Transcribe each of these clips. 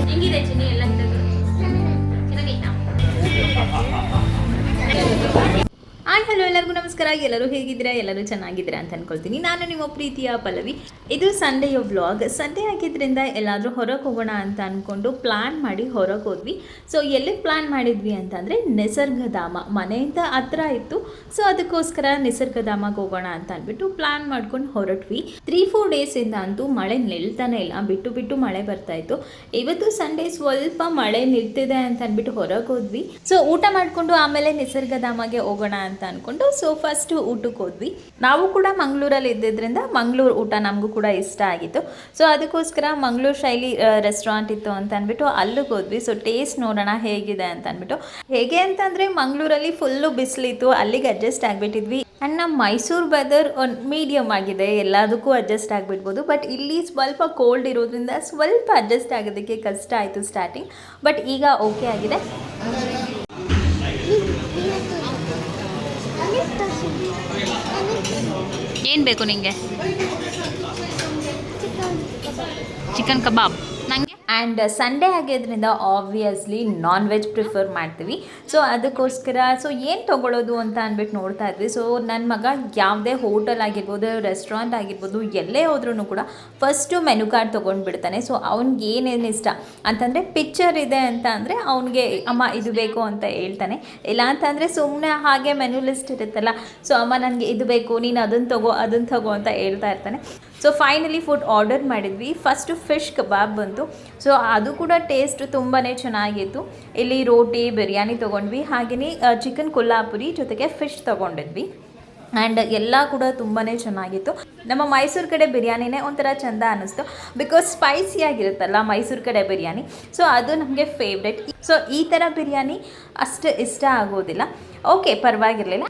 ಹೆಂಗಿದೆ ಚಿನ್ನಿ ಎಲ್ಲ ಹಲೋ ಎಲ್ಲರಿಗೂ ನಮಸ್ಕಾರ. ಎಲ್ಲರೂ ಹೇಗಿದ್ದೀರಾ? ಎಲ್ಲರೂ ಚೆನ್ನಾಗಿದ್ದೀರಾ ಅಂತ ಅನ್ಕೊಳ್ತೀನಿ. ನಾನು ನಿಮ್ಮ ಪ್ರೀತಿಯ ಪಲ್ಲವಿ. ಇದು ಸಂಡೆಯ ವ್ಲಾಗ್ ಸಂಡೇ ಆಗಿದ್ದರಿಂದ ಎಲ್ಲಾದರೂ ಹೊರಗೆ ಹೋಗೋಣ ಅಂತ ಅಂದ್ಕೊಂಡು ಪ್ಲ್ಯಾನ್ ಮಾಡಿ ಹೊರಗೆ ಹೋದ್ವಿ. ಸೊ ಎಲ್ಲಿ ಪ್ಲ್ಯಾನ್ ಮಾಡಿದ್ವಿ ಅಂತಂದರೆ ನಿಸರ್ಗಧಾಮ. ಮನೆಯಿಂದ ಹತ್ರ ಇತ್ತು. ಸೊ ಅದಕ್ಕೋಸ್ಕರ ನಿಸರ್ಗಧಾಮಕ್ಕೆ ಹೋಗೋಣ ಅಂತ ಅಂದ್ಬಿಟ್ಟು ಪ್ಲ್ಯಾನ್ ಮಾಡ್ಕೊಂಡು ಹೊರಟ್ವಿ. ತ್ರೀ ಫೋರ್ ಡೇಸಿಂದ ಅಂತೂ ಮಳೆ ನಿಲ್ತಾನೆ ಇಲ್ಲ. ಬಿಟ್ಟು ಬಿಟ್ಟು ಮಳೆ ಬರ್ತಾ ಇತ್ತು. ಇವತ್ತು ಸಂಡೇ ಸ್ವಲ್ಪ ಮಳೆ ನಿಲ್ತಿದೆ ಅಂತ ಅಂದ್ಬಿಟ್ಟು ಹೊರಗೆ ಹೋದ್ವಿ. ಸೊ ಊಟ ಮಾಡಿಕೊಂಡು ಆಮೇಲೆ ನಿಸರ್ಗಧಾಮಗೆ ಹೋಗೋಣ ಅಂತ ಅನ್ಕೊಂಡು ಸೊ ಫಸ್ಟ್ ಊಟಕ್ಕೆ ಹೋದ್ವಿ. ನಾವು ಕೂಡ ಮಂಗಳೂರಲ್ಲಿ ಇದ್ದಿದ್ದರಿಂದ ಮಂಗಳೂರು ಊಟ ನಮಗೂ ಕೂಡ ಇಷ್ಟ ಆಗಿತ್ತು. ಸೊ ಅದಕ್ಕೋಸ್ಕರ ಮಂಗಳೂರು ಶೈಲಿ ರೆಸ್ಟೋರೆಂಟ್ ಇತ್ತು ಅಂತ ಅಂದ್ಬಿಟ್ಟು ಅಲ್ಲಿಗೆ ಹೋದ್ವಿ. ಸೊ ಟೇಸ್ಟ್ ನೋಡೋಣ ಹೇಗಿದೆ ಅಂತ ಅಂದ್ಬಿಟ್ಟು. ಹೇಗೆ ಅಂತಂದರೆ ಮಂಗಳೂರಲ್ಲಿ ಫುಲ್ಲು ಬಿಸಿಲಿತ್ತು. ಅಲ್ಲಿಗೆ ಅಡ್ಜಸ್ಟ್ ಆಗಿಬಿಟ್ಟಿದ್ವಿ. ಆ್ಯಂಡ್ ನಮ್ಮ ಮೈಸೂರು ವೆದರ್ ಒಂದು ಮೀಡಿಯಮ್ ಆಗಿದೆ. ಎಲ್ಲದಕ್ಕೂ ಅಡ್ಜಸ್ಟ್ ಆಗಿಬಿಡ್ಬೋದು. ಬಟ್ ಇಲ್ಲಿ ಸ್ವಲ್ಪ ಕೋಲ್ಡ್ ಇರೋದ್ರಿಂದ ಸ್ವಲ್ಪ ಅಡ್ಜಸ್ಟ್ ಆಗೋದಕ್ಕೆ ಕಷ್ಟ ಆಯಿತು ಸ್ಟಾರ್ಟಿಂಗ್ ಬಟ್ ಈಗ ಓಕೆ ಆಗಿದೆ. ಏನು ಬೇಕು ನಿಮಗೆ ಚಿಕನ್ ಕಬಾಬ್. ಆ್ಯಂಡ್ ಸಂಡೇ ಆಗಿದ್ದರಿಂದ ಆಬ್ವಿಯಸ್ಲಿ ನಾನ್ ವೆಜ್ ಪ್ರಿಫರ್ ಮಾಡ್ತೀವಿ. ಸೊ ಅದಕ್ಕೋಸ್ಕರ ಸೊ ಏನು ತೊಗೊಳ್ಳೋದು ಅಂತ ಅಂದ್ಬಿಟ್ಟು ನೋಡ್ತಾ ಇದ್ವಿ. ಸೊ ನನ್ನ ಮಗ ಯಾವುದೇ ಹೋಟೆಲ್ ಆಗಿರ್ಬೋದು ರೆಸ್ಟೋರೆಂಟ್ ಆಗಿರ್ಬೋದು, ಎಲ್ಲೇ ಹೋದ್ರೂ ಕೂಡ ಫಸ್ಟು ಮೆನು ಕಾರ್ಡ್ ತೊಗೊಂಡು ಬಿಡ್ತಾನೆ. ಸೊ ಅವ್ನಿಗೆ ಏನೇನು ಇಷ್ಟ ಅಂತಂದರೆ ಪಿಕ್ಚರ್ ಇದೆ ಅಂತ ಅಂದರೆ ಅವನಿಗೆ, ಅಮ್ಮ, ಇದು ಬೇಕು ಅಂತ ಹೇಳ್ತಾನೆ. ಇಲ್ಲ ಅಂತಂದರೆ ಸುಮ್ಮನೆ ಹಾಗೆ ಮೆನು ಲಿಸ್ಟ್ ಇರುತ್ತಲ್ಲ. ಸೊ ಅಮ್ಮ, ನನಗೆ ಇದು ಬೇಕು, ನೀನು ಅದನ್ನು ತಗೋ ಅದನ್ನು ತಗೋ ಅಂತ ಹೇಳ್ತಾ ಇರ್ತಾನೆ. ಸೊ ಫೈನಲಿ ಫುಡ್ ಆರ್ಡರ್ ಮಾಡಿದ್ವಿ. ಫಸ್ಟು ಫಿಶ್ ಕಬಾಬ್ ಬಂತು. ಸೊ ಅದು ಕೂಡ ಟೇಸ್ಟ್ ತುಂಬಾ ಚೆನ್ನಾಗಿತ್ತು. ಇಲ್ಲಿ ರೋಟಿ, ಬಿರಿಯಾನಿ ತೊಗೊಂಡ್ವಿ. ಹಾಗೆಯೇ ಚಿಕನ್ ಕೊಲ್ಲಾಪುರಿ ಜೊತೆಗೆ ಫಿಶ್ ತೊಗೊಂಡಿದ್ವಿ. ಆ್ಯಂಡ್ ಎಲ್ಲ ಕೂಡ ತುಂಬಾ ಚೆನ್ನಾಗಿತ್ತು. ನಮ್ಮ ಮೈಸೂರು ಕಡೆ ಬಿರಿಯಾನಿನೇ ಒಂಥರ ಚೆಂದ ಅನ್ನಿಸ್ತು. ಬಿಕಾಸ್ ಸ್ಪೈಸಿಯಾಗಿರುತ್ತಲ್ಲ ಮೈಸೂರು ಕಡೆ ಬಿರಿಯಾನಿ. ಸೊ ಅದು ನಮಗೆ ಫೇವ್ರೆಟ್ ಸೊ ಈ ಥರ ಬಿರಿಯಾನಿ ಅಷ್ಟು ಇಷ್ಟ ಆಗೋದಿಲ್ಲ. ಓಕೆ ಪರವಾಗಿರಲಿಲ್ಲ.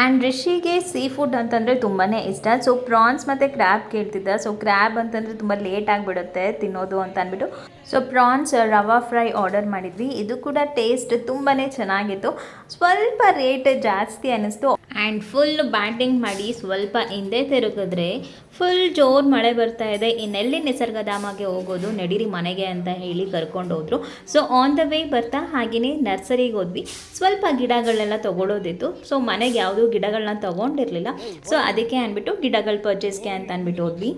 ಆ್ಯಂಡ್ ರಿಷಿಗೆ ಸೀ ಫುಡ್ ಅಂತಂದರೆ ತುಂಬಾ ಇಷ್ಟ. ಸೊ ಪ್ರಾನ್ಸ್ ಮತ್ತು ಕ್ರ್ಯಾಬ್ ಕೇಳ್ತಿದ್ದ. ಸೊ ಕ್ರ್ಯಾಬ್ ಅಂತಂದರೆ ತುಂಬ ಲೇಟ್ ಆಗಿಬಿಡುತ್ತೆ ತಿನ್ನೋದು ಅಂತ ಅಂದ್ಬಿಟ್ಟು. So prawns rava fry order ಮಾಡಿದ್ವಿ. ಇದು ಕೂಡ ಟೇಸ್ಟ್ ತುಂಬಾ ಚೆನ್ನಾಗಿತ್ತು. ಸ್ವಲ್ಪ ರೇಟ್ ಜಾಸ್ತಿ ಅನ್ನಿಸ್ತು. ಆ್ಯಂಡ್ ಫುಲ್ ಬ್ಯಾಟಿಂಗ್ ಮಾಡಿ ಸ್ವಲ್ಪ ಹಿಂದೆ ತಿರುಗಿದ್ರೆ ಫುಲ್ ಜೋರು ಮಳೆ ಬರ್ತಾ ಇದೆ. ಇನ್ನೆಲ್ಲಿ ನಿಸರ್ಗಧಾಮಗೆ ಹೋಗೋದು, ನಡೀರಿ ಮನೆಗೆ ಅಂತ ಹೇಳಿ ಕರ್ಕೊಂಡು ಹೋದರು. ಸೊ ಆನ್ ದ ವೇ ಬರ್ತಾ ಹಾಗೆಯೇ ನರ್ಸರಿಗೆ ಹೋದ್ವಿ. ಸ್ವಲ್ಪ ಗಿಡಗಳನ್ನೆಲ್ಲ ತೊಗೊಳೋದಿತ್ತು. ಸೊ ಮನೆಗೆ ಯಾವುದೂ ಗಿಡಗಳನ್ನ ತೊಗೊಂಡಿರಲಿಲ್ಲ. ಸೊ ಅದಕ್ಕೆ ಅಂದ್ಬಿಟ್ಟು ಗಿಡಗಳು ಪರ್ಚೇಸ್ಗೆ ಅಂತ ಅಂದ್ಬಿಟ್ಟು ಹೋದ್ವಿ.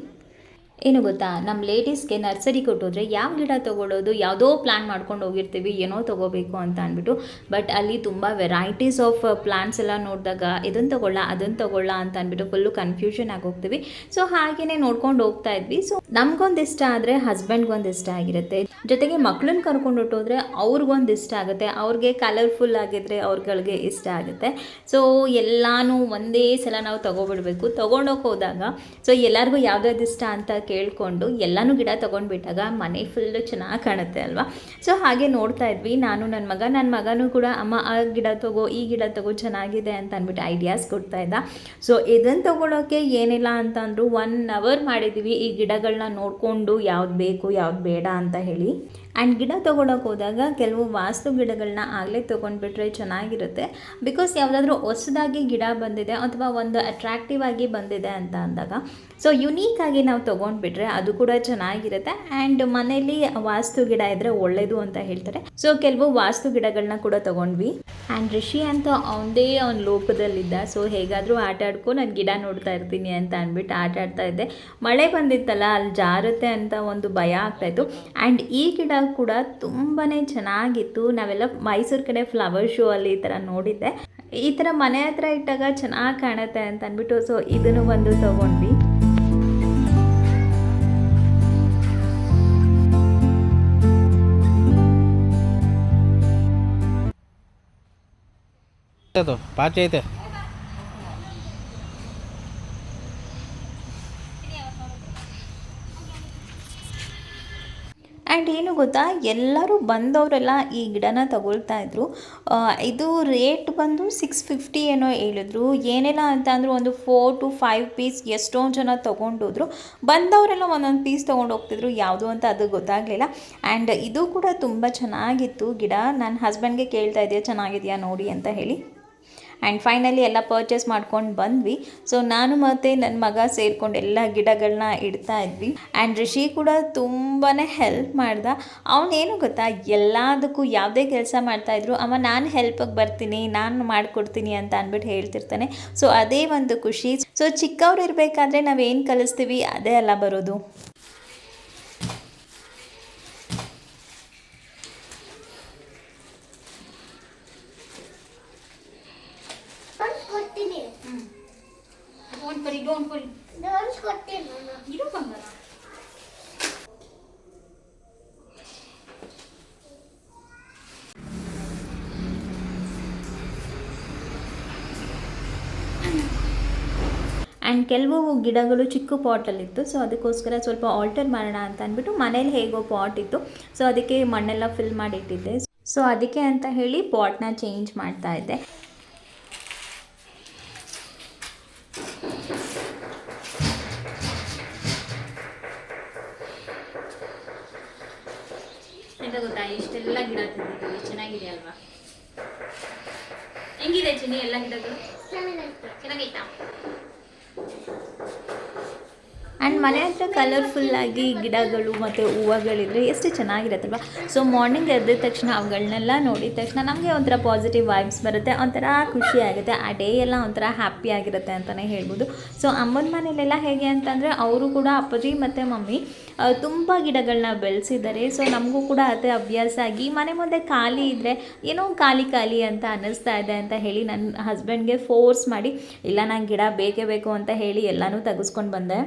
ಏನು ಗೊತ್ತಾ? ನಮ್ಮ ಲೇಡೀಸ್ಗೆ ನರ್ಸರಿ ಕೊಟ್ಟೋದ್ರೆ ಯಾವ ಗಿಡ ತೊಗೊಳ್ಳೋದು ಯಾವುದೋ ಪ್ಲ್ಯಾನ್ ಮಾಡ್ಕೊಂಡು ಹೋಗಿರ್ತೀವಿ, ಏನೋ ತೊಗೋಬೇಕು ಅಂತ ಅಂದ್ಬಿಟ್ಟು. ಬಟ್ ಅಲ್ಲಿ ತುಂಬ ವೆರೈಟೀಸ್ ಆಫ್ ಪ್ಲ್ಯಾಂಟ್ಸ್ ಎಲ್ಲ ನೋಡಿದಾಗ ಇದನ್ನ ತೊಗೊಳ್ಳ ಅದನ್ನ ತೊಗೊಳ್ಳ ಅಂತ ಅಂದ್ಬಿಟ್ಟು ಫುಲ್ಲು ಕನ್ಫ್ಯೂಷನ್ ಆಗಿ ಹೋಗ್ತೀವಿ. ಸೊ ಹಾಗೆಯೇ ನೋಡ್ಕೊಂಡು ಹೋಗ್ತಾ ಇದ್ವಿ. ಸೊ ನಮಗೊಂದು ಇಷ್ಟ ಆದರೆ ಹಸ್ಬೆಂಡ್ಗೊಂದು ಇಷ್ಟ ಆಗಿರುತ್ತೆ. ಜೊತೆಗೆ ಮಕ್ಳನ್ನ ಕರ್ಕೊಂಡು ಹೊಟ್ಟೋದ್ರೆ ಅವ್ರಿಗೊಂದು ಇಷ್ಟ ಆಗುತ್ತೆ. ಅವ್ರಿಗೆ ಕಲರ್ಫುಲ್ ಆಗಿದ್ರೆ ಅವ್ರಗಳಿಗೆ ಇಷ್ಟ ಆಗುತ್ತೆ. ಸೊ ಎಲ್ಲಾನು ಒಂದೇ ಸಲ ನಾವು ತೊಗೊಬಿಡ್ಬೇಕು. ತೊಗೊಂಡೋಗಿ ಹೋದಾಗ ಸೊ ಎಲ್ಲರಿಗೂ ಯಾವ್ದಾದ್ರು ಇಷ್ಟ ಅಂತ ಕೇಳಿಕೊಂಡು ಎಲ್ಲನೂ ಗಿಡ ತೊಗೊಂಡ್ಬಿಟ್ಟಾಗ ಮನೆ ಫುಲ್ಲು ಚೆನ್ನಾಗಿ ಕಾಣುತ್ತೆ ಅಲ್ವಾ? ಸೊ ಹಾಗೆ ನೋಡ್ತಾ ಇದ್ವಿ. ನಾನು ನನ್ನ ಮಗ ನನ್ನ ಮಗನೂ ಕೂಡ, ಅಮ್ಮ, ಆ ಗಿಡ ತಗೋ, ಈ ಗಿಡ ತಗೋ, ಚೆನ್ನಾಗಿದೆ ಅಂತ ಅಂದ್ಬಿಟ್ಟು ಐಡಿಯಾಸ್ ಕೊಡ್ತಾ ಇದ್ದ. ಸೊ ಇದನ್ನು ತೊಗೊಳೋಕ್ಕೆ ಏನಿಲ್ಲ ಅಂತಂದ್ರು ಒನ್ ಅವರ್ ಮಾಡಿದ್ದೀವಿ ಈ ಗಿಡಗಳನ್ನ ನೋಡಿಕೊಂಡು ಯಾವ್ದು ಬೇಕು, ಯಾವ್ದು ಬೇಡ ಅಂತ ಹೇಳಿ. ಆ್ಯಂಡ್ ಗಿಡ ತೊಗೊಳಕ್ಕೆ ಹೋದಾಗ ಕೆಲವು ವಾಸ್ತು ಗಿಡಗಳನ್ನ ಆಗಲೇ ತೊಗೊಂಡ್ಬಿಟ್ರೆ ಚೆನ್ನಾಗಿರುತ್ತೆ. ಬಿಕಾಸ್ ಯಾವುದಾದ್ರೂ ಹೊಸದಾಗಿ ಗಿಡ ಬಂದಿದೆ ಅಥವಾ ಒಂದು ಅಟ್ರಾಕ್ಟಿವ್ ಆಗಿ ಬಂದಿದೆ ಅಂತ ಅಂದಾಗ ಸೊ ಯುನೀಕ್ ಆಗಿ ನಾವು ತೊಗೊಂಡ್ಬಿಟ್ರೆ ಅದು ಕೂಡ ಚೆನ್ನಾಗಿರುತ್ತೆ. ಆ್ಯಂಡ್ ಮನೇಲಿ ವಾಸ್ತು ಗಿಡ ಇದ್ರೆ ಒಳ್ಳೇದು ಅಂತ ಹೇಳ್ತಾರೆ. ಸೊ ಕೆಲವು ವಾಸ್ತು ಗಿಡಗಳನ್ನ ಕೂಡ ತೊಗೊಂಡ್ವಿ. ಆ್ಯಂಡ್ ರಿಷಿ ಅಂತ ಅವನದೇ ಅವ್ನ ಲೋಕದಲ್ಲಿದ್ದ. ಸೊ ಹೇಗಾದರೂ ಆಟ ಆಡ್ಕೊ, ನಾನು ಗಿಡ ನೋಡ್ತಾ ಇರ್ತೀನಿ ಅಂತ ಅಂದ್ಬಿಟ್ಟು ಆಟ ಆಡ್ತಾ ಇದ್ದೆ. ಮಳೆ ಬಂದಿತ್ತಲ್ಲ, ಅಲ್ಲಿ ಜಾರುತ್ತೆ ಅಂತ ಒಂದು ಭಯ ಆಗ್ತಾಯಿತ್ತು ಆ್ಯಂಡ್ ಈ ಗಿಡ ಕೂಡ ತುಂಬಾ ಚೆನ್ನಾಗಿತ್ತು. ನಾವೆಲ್ಲ ಮೈಸೂರು ಕಡೆ ಫ್ಲವರ್ ಶೋ ಅಲ್ಲಿ ಈ ಥರ ನೋಡಿದ್ದೆ. ಈ ಥರ ಮನೆ ಹತ್ರ ಇಟ್ಟಾಗ ಚೆನ್ನಾಗಿ ಕಾಣುತ್ತೆ ಅಂತ ಅಂದ್ಬಿಟ್ಟು ಸೊ ಇದನ್ನು ಒಂದು ತೊಗೊಂಡ್ವಿ. ಅದು ಪಾಚಿ ಐತೆ. ಆ್ಯಂಡ್ ಏನು ಗೊತ್ತಾ, ಎಲ್ಲರೂ ಬಂದವರೆಲ್ಲ ಈ ಗಿಡನ ತಗೊಳ್ತಾ ಇದ್ರು. ಇದು ರೇಟ್ ಬಂದು ಸಿಕ್ಸ್ ಫಿಫ್ಟಿ ಏನೋ ಹೇಳಿದ್ರು. ಏನೆಲ್ಲ ಅಂತ ಅಂದ್ರೆ ಒಂದು ಫೋರ್ ಟು ಫೈವ್ ಪೀಸ್ ಎಷ್ಟೊಂದು ಜನ ತೊಗೊಂಡೋದ್ರು ಬಂದವರೆಲ್ಲ ಒಂದೊಂದು ಪೀಸ್ ತೊಗೊಂಡು ಹೋಗ್ತಿದ್ರು, ಯಾವುದು ಅಂತ ಅದು ಗೊತ್ತಾಗಲಿಲ್ಲ. ಆ್ಯಂಡ್ ಇದು ಕೂಡ ತುಂಬ ಚೆನ್ನಾಗಿತ್ತು ಗಿಡ. ನನ್ನ ಹಸ್ಬೆಂಡ್ಗೆ ಕೇಳ್ತಾ ಇದೆಯಾ, ಚೆನ್ನಾಗಿದೆಯಾ ನೋಡಿ ಅಂತ ಹೇಳಿ. ಆ್ಯಂಡ್ ಫೈನಲಿ ಎಲ್ಲ ಪರ್ಚೇಸ್ ಮಾಡ್ಕೊಂಡು ಬಂದ್ವಿ. ಸೊ ನಾನು ಮತ್ತು ನನ್ನ ಮಗ ಸೇರ್ಕೊಂಡು ಎಲ್ಲ ಗಿಡಗಳನ್ನ ಇಡ್ತಾ ಇದ್ವಿ. ಆ್ಯಂಡ್ ರಿಷಿ ಕೂಡ ತುಂಬಾ ಹೆಲ್ಪ್ ಮಾಡ್ದ. ಅವನೇನು ಗೊತ್ತಾ? ಎಲ್ಲದಕ್ಕೂ ಯಾವುದೇ ಕೆಲಸ ಮಾಡ್ತಾಯಿದ್ರು ಅಮ್ಮ, ನಾನು ಹೆಲ್ಪಿಗೆ ಬರ್ತೀನಿ, ನಾನು ಮಾಡಿಕೊಡ್ತೀನಿ ಅಂತ ಅಂದ್ಬಿಟ್ಟು ಹೇಳ್ತಿರ್ತಾನೆ. ಸೊ ಅದೇ ಒಂದು ಖುಷಿ. ಸೊ ಚಿಕ್ಕವ್ರು ಇರಬೇಕಾದ್ರೆ ನಾವೇನು ಕಲಿಸ್ತೀವಿ? ಅದೇ ಅಲ್ಲ ಬರೋದು ಒಂದು ಕೊಡ್ತೀನಿ ಡೋನ್ಸ್ ಬಂಗಾರ ಆ್ಯಂಡ್ ಕೆಲವು ಗಿಡಗಳು ಚಿಕ್ಕ ಪಾಟಲ್ಲಿತ್ತು ಸೊ ಅದಕ್ಕೋಸ್ಕರ ಸ್ವಲ್ಪ ಆಲ್ಟರ್ ಮಾಡೋಣ ಅಂತ ಅಂದ್ಬಿಟ್ಟು ಮನೇಲಿ ಹೇಗೋ ಪಾಟ್ ಇತ್ತು. ಸೊ ಅದಕ್ಕೆ ಮಣ್ಣೆಲ್ಲ ಫಿಲ್ ಮಾಡಿಟ್ಟಿದ್ದೆ ಸೊ ಅದಕ್ಕೆ ಅಂತ ಹೇಳಿ ಪಾಟ್ನ ಚೇಂಜ್ ಮಾಡ್ತಾ ಇದ್ದೆ. ಗೊತ್ತಾ? ಇಷ್ಟೆಲ್ಲ ಗಿಡ ತಂದಿದ್ದೀವಿ. ಚೆನ್ನಾಗಿದೆ ಅಲ್ವಾ ಹೆಂಗಿದೆ ಚಿನ್ನಿ ಎಲ್ಲ ಗಿಡಗಳು? ಚೆನ್ನಾಗೈತೆ ಚೆನ್ನಾಗೈತಾ ಆ್ಯಂಡ್ ಮನೆ ಹತ್ರ ಕಲರ್ಫುಲ್ಲಾಗಿ ಗಿಡಗಳು ಮತ್ತು ಹೂವುಗಳಿದ್ರೆ ಎಷ್ಟು ಚೆನ್ನಾಗಿರುತ್ತಲ್ವ? ಸೊ ಮಾರ್ನಿಂಗ್ ಎದ್ದ ತಕ್ಷಣ ಅವುಗಳನ್ನೆಲ್ಲ ನೋಡಿದ ತಕ್ಷಣ ನಮಗೆ ಒಂಥರ ಪಾಸಿಟಿವ್ ವೈಬ್ಸ್ ಬರುತ್ತೆ, ಒಂಥರ ಖುಷಿ ಆಗುತ್ತೆ, ಆ ಡೇ ಎಲ್ಲ ಒಂಥರ ಹ್ಯಾಪಿ ಆಗಿರುತ್ತೆ ಅಂತಲೇ ಹೇಳ್ಬೋದು. ಸೊ ಅಮ್ಮನ ಮನೇಲೆಲ್ಲ ಹೇಗೆ ಅಂತಂದರೆ ಅವರು ಕೂಡ ಅಪ್ಪಾಜಿ ಮತ್ತು ಮಮ್ಮಿ ತುಂಬ ಗಿಡಗಳನ್ನ ಬೆಳೆಸಿದ್ದಾರೆ. ಸೊ ನಮಗೂ ಕೂಡ ಅದೇ ಅಭ್ಯಾಸ ಆಗಿ ಮನೆ ಮುಂದೆ ಖಾಲಿ ಇದ್ದರೆ ಏನೋ ಖಾಲಿ ಖಾಲಿ ಅಂತ ಅನ್ನಿಸ್ತಾ ಇದೆ ಅಂತ ಹೇಳಿ ನನ್ನ ಹಸ್ಬೆಂಡ್ಗೆ ಫೋರ್ಸ್ ಮಾಡಿ, ಇಲ್ಲ ನಂಗೆ ಗಿಡ ಬೇಕೇ ಬೇಕು ಅಂತ ಹೇಳಿ ಎಲ್ಲನೂ ತೆಗೆಸ್ಕೊಂಡು ಬಂದೆ.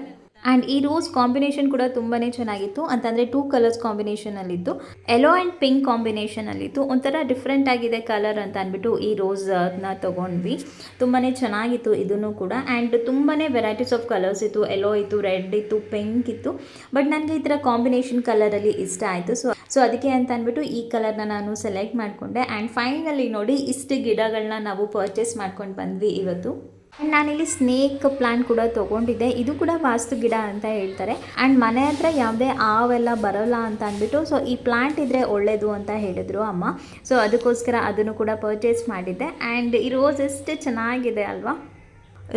ಆ್ಯಂಡ್ ಈ ರೋಸ್ ಕಾಂಬಿನೇಷನ್ ಕೂಡ ತುಂಬಾ ಚೆನ್ನಾಗಿತ್ತು. ಅಂತಂದರೆ ಟೂ ಕಲರ್ಸ್ ಕಾಂಬಿನೇಷನಲ್ಲಿತ್ತು ಯೆಲ್ಲೋ ಆ್ಯಂಡ್ ಪಿಂಕ್ ಕಾಂಬಿನೇಷನಲ್ಲಿತ್ತು ಒಂಥರ ಡಿಫ್ರೆಂಟ್ ಆಗಿದೆ ಕಲರ್ ಅಂತ ಅಂದ್ಬಿಟ್ಟು ಈ ರೋಸ್ನ ತೊಗೊಂಡ್ವಿ. ತುಂಬಾ ಚೆನ್ನಾಗಿತ್ತು ಇದನ್ನು ಕೂಡ. ಆ್ಯಂಡ್ ತುಂಬಾ ವೆರೈಟೀಸ್ ಆಫ್ ಕಲರ್ಸ್ ಇತ್ತು. ಯೆಲ್ಲೋ ಇತ್ತು ರೆಡ್ ಇತ್ತು ಪಿಂಕ್ ಇತ್ತು. ಬಟ್ ನನಗೆ ಈ ಥರ ಕಾಂಬಿನೇಷನ್ ಕಲರಲ್ಲಿ ಇಷ್ಟ ಆಯಿತು. ಸೊ ಸೊ ಅದಕ್ಕೆ ಅಂತ ಅಂದ್ಬಿಟ್ಟು ಈ ಕಲರ್ನ ನಾನು ಸೆಲೆಕ್ಟ್ ಮಾಡಿಕೊಂಡೆ. ಆ್ಯಂಡ್ ಫೈನಲಿ ನೋಡಿ ಇಷ್ಟು ಗಿಡಗಳನ್ನ ನಾವು ಪರ್ಚೇಸ್ ಮಾಡ್ಕೊಂಡು ಬಂದ್ವಿ ಇವತ್ತು. ಆ್ಯಂಡ್ ನಾನಿಲ್ಲಿ ಸ್ನೇಕ್ ಪ್ಲಾಂಟ್ ಕೂಡ ತೊಗೊಂಡಿದ್ದೆ. ಇದು ಕೂಡ ವಾಸ್ತು ಗಿಡ ಅಂತ ಹೇಳ್ತಾರೆ. ಆ್ಯಂಡ್ ಮನೆ ಹತ್ರ ಯಾವುದೇ ಆವೆಲ್ಲ ಬರೋಲ್ಲ ಅಂತ ಅಂದ್ಬಿಟ್ಟು ಸೊ ಈ ಪ್ಲಾಂಟ್ ಇದ್ದರೆ ಒಳ್ಳೆಯದು ಅಂತ ಹೇಳಿದ್ರು ಅಮ್ಮ. ಸೊ ಅದಕ್ಕೋಸ್ಕರ ಅದನ್ನು ಕೂಡ ಪರ್ಚೇಸ್ ಮಾಡಿದ್ದೆ. ಆ್ಯಂಡ್ ಈ ರೋಸ್ ಎಷ್ಟು ಚೆನ್ನಾಗಿದೆ ಅಲ್ವಾ?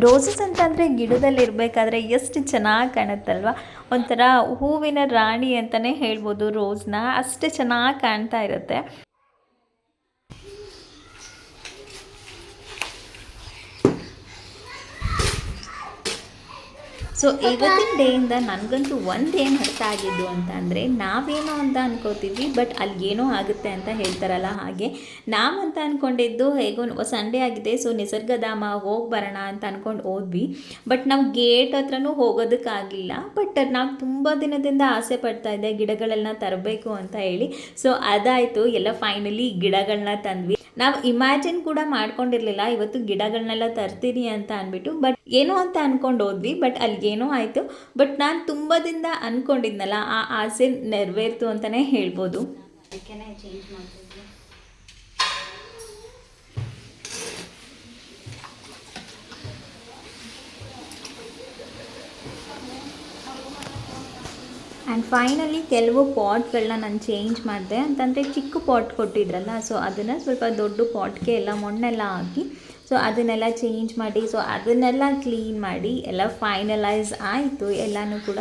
ರೋಸಸ್ ಅಂತಂದರೆ ಗಿಡದಲ್ಲಿ ಇರಬೇಕಾದ್ರೆ ಎಷ್ಟು ಚೆನ್ನಾಗಿ ಕಾಣುತ್ತಲ್ವ? ಒಂಥರ ಹೂವಿನ ರಾಣಿ ಅಂತಲೇ ಹೇಳ್ಬೋದು ರೋಸ್ನ ಅಷ್ಟು ಚೆನ್ನಾಗಿ ಕಾಣ್ತಾ ಇರುತ್ತೆ. ಸೊ ಇವತ್ತಿನ ಡೇಯಿಂದ ನನಗಂತೂ ಒಂದು ಏನು ಅರ್ಥ ಆಗಿದ್ದು ಅಂತ ಅಂದರೆ, ನಾವೇನೋ ಅಂತ ಅನ್ಕೋತೀವಿ ಬಟ್ ಅಲ್ಲಿ ಏನೋ ಆಗುತ್ತೆ ಅಂತ ಹೇಳ್ತಾರಲ್ಲ ಹಾಗೆ. ನಾವಂತ ಅಂದ್ಕೊಂಡಿದ್ದು ಹೇಗೋ ಸಂಡೇ ಆಗಿದೆ ಸೊ ನಿಸರ್ಗಧಾಮ ಹೋಗಿ ಬರೋಣ ಅಂತ ಅಂದ್ಕೊಂಡು ಹೋದ್ವಿ. ಬಟ್ ನಾವು ಗೇಟ್ ಹತ್ರನೂ ಹೋಗೋದಕ್ಕಾಗಲಿಲ್ಲ ಬಟ್ ನಾವು ತುಂಬ ದಿನದಿಂದ ಆಸೆ ಪಡ್ತಾ ಇದ್ದೆ ಗಿಡಗಳನ್ನ ತರಬೇಕು ಅಂತ ಹೇಳಿ. ಸೊ ಅದಾಯಿತು, ಎಲ್ಲ ಫೈನಲಿ ಗಿಡಗಳನ್ನ ತಂದ್ವಿ. ನಾವು ಇಮ್ಯಾಜಿನ್ ಕೂಡ ಮಾಡ್ಕೊಂಡಿರಲಿಲ್ಲ, ಇವತ್ತು ಗಿಡಗಳನ್ನೆಲ್ಲ ತರ್ತೀನಿ ಅಂತ ಅಂದ್ಬಿಟ್ಟು ಬಟ್ ಏನೋ ಅಂತ ಅಂದ್ಕೊಂಡು ಹೋದ್ವಿ ಬಟ್ ಅಲ್ಲಿ ಏನೋ ಆಯಿತು. ಬಟ್ ನಾನು ತುಂಬದಿಂದ ಅಂದ್ಕೊಂಡಿದ್ನಲ್ಲ ಆ ಆಸೆ ನೆರವೇರ್ತು ಅಂತಲೇ ಹೇಳ್ಬೋದು. ಅದಕ್ಕೆ ಆ್ಯಂಡ್ ಫೈನಲಿ ಕೆಲವು ಪಾಟ್ಗಳನ್ನ ನಾನು ಚೇಂಜ್ ಮಾಡಿದೆ. ಅಂತಂದರೆ ಚಿಕ್ಕ ಪಾಟ್ ಕೊಟ್ಟಿದ್ರಲ್ಲ ಸೊ ಅದನ್ನು ಸ್ವಲ್ಪ ದೊಡ್ಡ ಪಾಟ್ಗೆ ಎಲ್ಲ ಮಣ್ಣೆಲ್ಲ ಹಾಕಿ ಸೊ ಅದನ್ನೆಲ್ಲ ಚೇಂಜ್ ಮಾಡಿ ಸೊ ಅದನ್ನೆಲ್ಲ ಕ್ಲೀನ್ ಮಾಡಿ, ಎಲ್ಲ ಫೈನಲೈಸ್ ಆಯಿತು. ಎಲ್ಲನೂ ಕೂಡ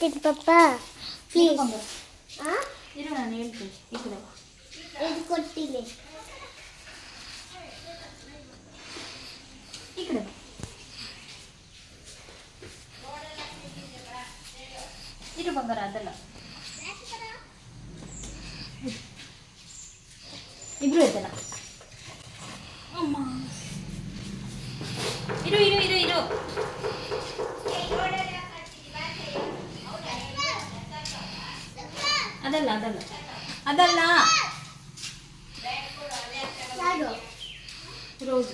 ಹೇಳ್ತೀನಿ ಪಪ್ಪ. ಪ್ಲೀಸ್ ಇರು ನಾನು ಹೇಳ್ತೀನಿ. ಈ ಕಡೆ. ಇದು ಕೊಡ್ತೀನಿ ಈ ಕಡೆ. ಇರು ಬಂಗಾರ ಅದಲ್ಲ. ಅದಲ್ಲ ಅದಲ್ಲ ಅದಲ್ಲ ರೋಸ್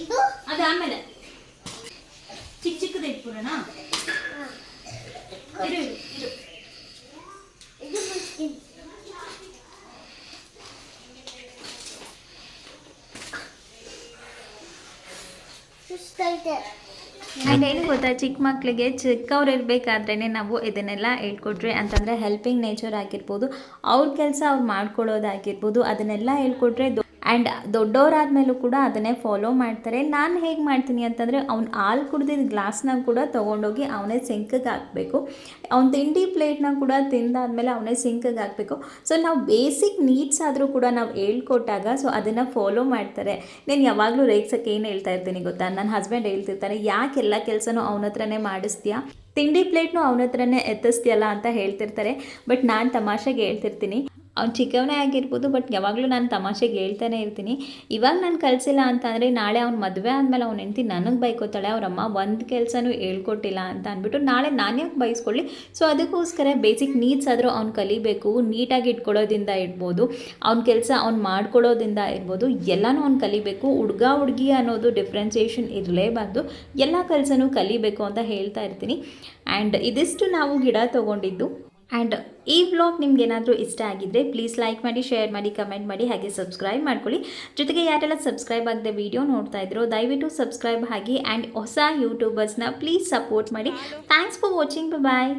ಇದು ಅದು ಆಮೇಲೆ ಚಿಕ್ಕ ಚಿಕ್ಕದ ಇಟ್ಬಿಡೋಣ ಇರು ಇರು ಸುಸ್ತೈತೆ ಆ್ಯಂಡ್ ಏನು ಗೊತ್ತಾ, ಚಿಕ್ಕ ಮಕ್ಕಳಿಗೆ ಚಿಕ್ಕವ್ರು ಇರಬೇಕಾದ್ರೇ ನಾವು ಇದನ್ನೆಲ್ಲ ಹೇಳ್ಕೊಟ್ರೆ ಅಂತಂದರೆ ಹೆಲ್ಪಿಂಗ್ ನೇಚರ್ ಆಗಿರ್ಬೋದು, ಅವ್ರ ಕೆಲಸ ಅವ್ರು ಮಾಡ್ಕೊಳ್ಳೋದಾಗಿರ್ಬೋದು, ಅದನ್ನೆಲ್ಲ ಹೇಳ್ಕೊಟ್ರೆ ಆ್ಯಂಡ್ ದೊಡ್ಡವರಾದ್ಮೇಲೂ ಕೂಡ ಅದನ್ನೇ ಫಾಲೋ ಮಾಡ್ತಾರೆ. ನಾನು ಹೇಗೆ ಮಾಡ್ತೀನಿ ಅಂತಂದರೆ, ಅವ್ನು ಹಾಲು ಕುಡ್ದಿದ್ದ ಗ್ಲಾಸ್ನ ಕೂಡ ತೊಗೊಂಡೋಗಿ ಅವನೇ ಸಿಂಕಿಗೆ ಹಾಕಬೇಕು. ಅವ್ನ ತಿಂಡಿ ಪ್ಲೇಟ್ನ ಕೂಡ ತಿಂದಾದಮೇಲೆ ಅವನೇ ಸಿಂಕಿಗೆ ಹಾಕಬೇಕು. ಸೊ ನಾವು ಬೇಸಿಕ್ ನೀಡ್ಸ್ ಆದರೂ ಕೂಡ ನಾವು ಹೇಳ್ಕೊಟ್ಟಾಗ ಸೊ ಅದನ್ನು ಫಾಲೋ ಮಾಡ್ತಾರೆ. ನಾನು ಯಾವಾಗಲೂ ರೇಗ್ಸಕ್ಕೆ ಏನು ಹೇಳ್ತಾ ಇರ್ತೀನಿ ಗೊತ್ತಾ? ನನ್ನ ಹಸ್ಬೆಂಡ್ ಹೇಳ್ತಿರ್ತಾರೆ, ಯಾಕೆ ಎಲ್ಲ ಕೆಲಸನೂ ಅವನ ಹತ್ರನೇ ಮಾಡಿಸ್ತೀಯಾ? ತಿಂಡಿ ಪ್ಲೇಟ್ನು ಅವನ ಹತ್ರನೇ ಎತ್ತಿಸ್ತೀಯಲ್ಲ? ಅಂತ ಹೇಳ್ತಿರ್ತಾರೆ. ಬಟ್ ನಾನು ತಮಾಷೆಗೆ ಹೇಳ್ತಿರ್ತೀನಿ. ಅವ್ನು ಚಿಕ್ಕವನೇ ಆಗಿರ್ಬೋದು ಬಟ್ ಯಾವಾಗಲೂ ನಾನು ತಮಾಷೆಗೆ ಹೇಳ್ತಾನೆ ಇರ್ತೀನಿ. ಇವಾಗ ನಾನು ಕಲಿಸಿಲ್ಲ ಅಂತ ಅಂದರೆ ನಾಳೆ ಅವ್ನು ಮದುವೆ ಆದಮೇಲೆ ಅವ್ನು ಹೆಂಡ್ತಿ ನನಗೆ ಬೈಕೋತಾಳೆ ಅವರಮ್ಮ ಒಂದು ಕೆಲಸನೂ ಹೇಳ್ಕೊಟ್ಟಿಲ್ಲ ಅಂತ ಅಂದ್ಬಿಟ್ಟು ನಾಳೆ ನಾನು ಯಾಕೆ ಬೈಸ್ಕೊಳ್ಳಿ? ಸೊ ಅದಕ್ಕೋಸ್ಕರ ಬೇಸಿಕ್ ನೀಡ್ಸ್ ಆದರೂ ಅವ್ನು ಕಲಿಬೇಕು, ನೀಟಾಗಿ ಇಟ್ಕೊಳ್ಳೋದಿಂದ ಇರ್ಬೋದು, ಅವ್ನ ಕೆಲಸ ಅವ್ನು ಮಾಡ್ಕೊಳ್ಳೋದಿಂದ ಇರ್ಬೋದು, ಎಲ್ಲನೂ ಅವ್ನು ಕಲಿಬೇಕು. ಹುಡುಗ ಹುಡುಗಿ ಅನ್ನೋದು ಡಿಫ್ರೆನ್ಸಿಯೇಷನ್ ಇರಲೇಬಾರ್ದು, ಎಲ್ಲ ಕೆಲಸನೂ ಕಲಿಬೇಕು ಅಂತ ಹೇಳ್ತಾ ಇರ್ತೀನಿ. ಆ್ಯಂಡ್ ಇದಿಷ್ಟು ನಾವು ಗಿಡ ತೊಗೊಂಡಿದ್ದು. ಆ್ಯಂಡ್ ಈ ವ್ಲಾಗ್ ನಿಮ್ಗೆ ಏನಾದರೂ ಇಷ್ಟ ಆಗಿದ್ದರೆ ಪ್ಲೀಸ್ ಲೈಕ್ ಮಾಡಿ ಶೇರ್ ಮಾಡಿ ಕಮೆಂಟ್ ಮಾಡಿ, ಹಾಗೆ ಸಬ್ಸ್ಕ್ರೈಬ್ ಮಾಡ್ಕೊಳ್ಳಿ. ಜೊತೆಗೆ ಯಾರೆಲ್ಲ ಸಬ್ಸ್ಕ್ರೈಬ್ ಆಗದೆ ವಿಡಿಯೋ ನೋಡ್ತಾ ಇದ್ರು, ದಯವಿಟ್ಟು ಸಬ್ಸ್ಕ್ರೈಬ್ ಆಗಿ ಆ್ಯಂಡ್ ಹೊಸ ಯೂಟ್ಯೂಬರ್ಸ್ನ ಪ್ಲೀಸ್ ಸಪೋರ್ಟ್ ಮಾಡಿ. Thanks for watching bye